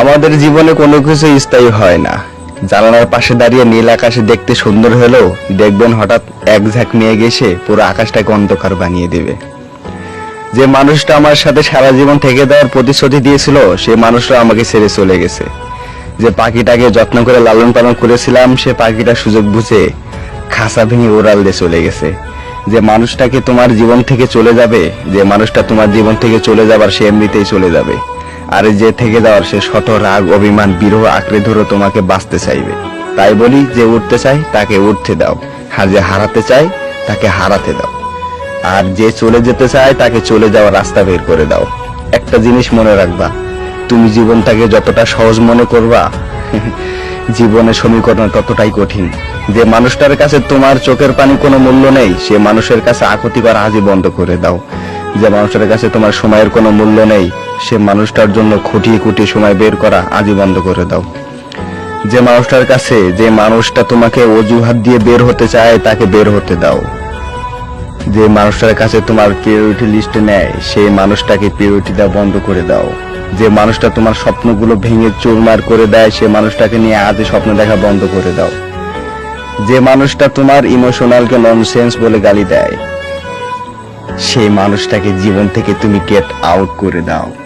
আমাদের জীবনে কোনো কিছু স্থায়ী হয় না। জানালার পাশে দাঁড়িয়ে নীল আকাশে দেখতে সুন্দর হলেও দেখবেন হঠাৎ এক ঝাঁক মেয়ে গেছে, পুরো আকাশটাকে অন্ধকার বানিয়ে দেবে। যে মানুষটা আমার সাথে সারা জীবন থেকে দেওয়ার প্রতিশ্রুতি দিয়েছিল, সে মানুষটা আমাকে ছেড়ে চলে গেছে। যে পাখিটাকে যত্ন করে লালন পালন করেছিলাম, সে পাখিটা সুযোগ বুঝে খাসা ভেঙে ওড়াল দিয়ে চলে গেছে। যে মানুষটাকে তোমার জীবন থেকে চলে যাবে, যে মানুষটা তোমার জীবন থেকে চলে যাবার সে এমনিতেই চলে যাবে। আর যে থেকে যাওয়ার সে শত রাগ, অভিমান, বিরহ আঁকড়ে ধরে তোমাকে বাঁচতে চাইবে। তাই বলি যে উঠতে চায় তাকে উঠতে দাও। আর যে হারাতে চায় তাকে হারাতে দাও। আর যে চলে যেতে চায়, তাকে চলে যাওয়ার রাস্তা বের করে দাও। একটা জিনিস মনে রাখবা, তুমি জীবনটাকে যতটা সহজ মনে করবা, জীবনের সমীকরণ ততটাই কঠিন। যে মানুষটার কাছে তোমার চোখের পানি কোনো মূল্য নেই, সে মানুষের কাছে আকুতি করা আজই বন্ধ করে দাও। যে মানুষটার কাছে তোমার সময়ের কোনো মূল্য নেই, সে মানুষটার জন্য খুঁটিয়ে খুঁটিয়ে সময় বের করা আজই বন্ধ করে দাও। যে মানুষটার কাছে যে মানুষটা তোমাকে অজুহাত দিয়ে বের হতে চায়, তাকে বের হতে দাও। যে মানুষটার কাছে তোমার প্রিয়োরিটি লিস্টে নেয় সেই মানুষটাকে প্রিয়োরিটি দেওয়া বন্ধ করে দাও। যে মানুষটা তোমার স্বপ্নগুলো ভেঙে চুরমার করে দেয়, সে মানুষটাকে নিয়ে আজই স্বপ্ন দেখা বন্ধ করে দাও। যে মানুষটা তোমার ইমোশনালকে ননসেন্স বলে গালি দেয় সেই মানুষটাকে জীবন থেকে তুমি গেট আউট করে দাও।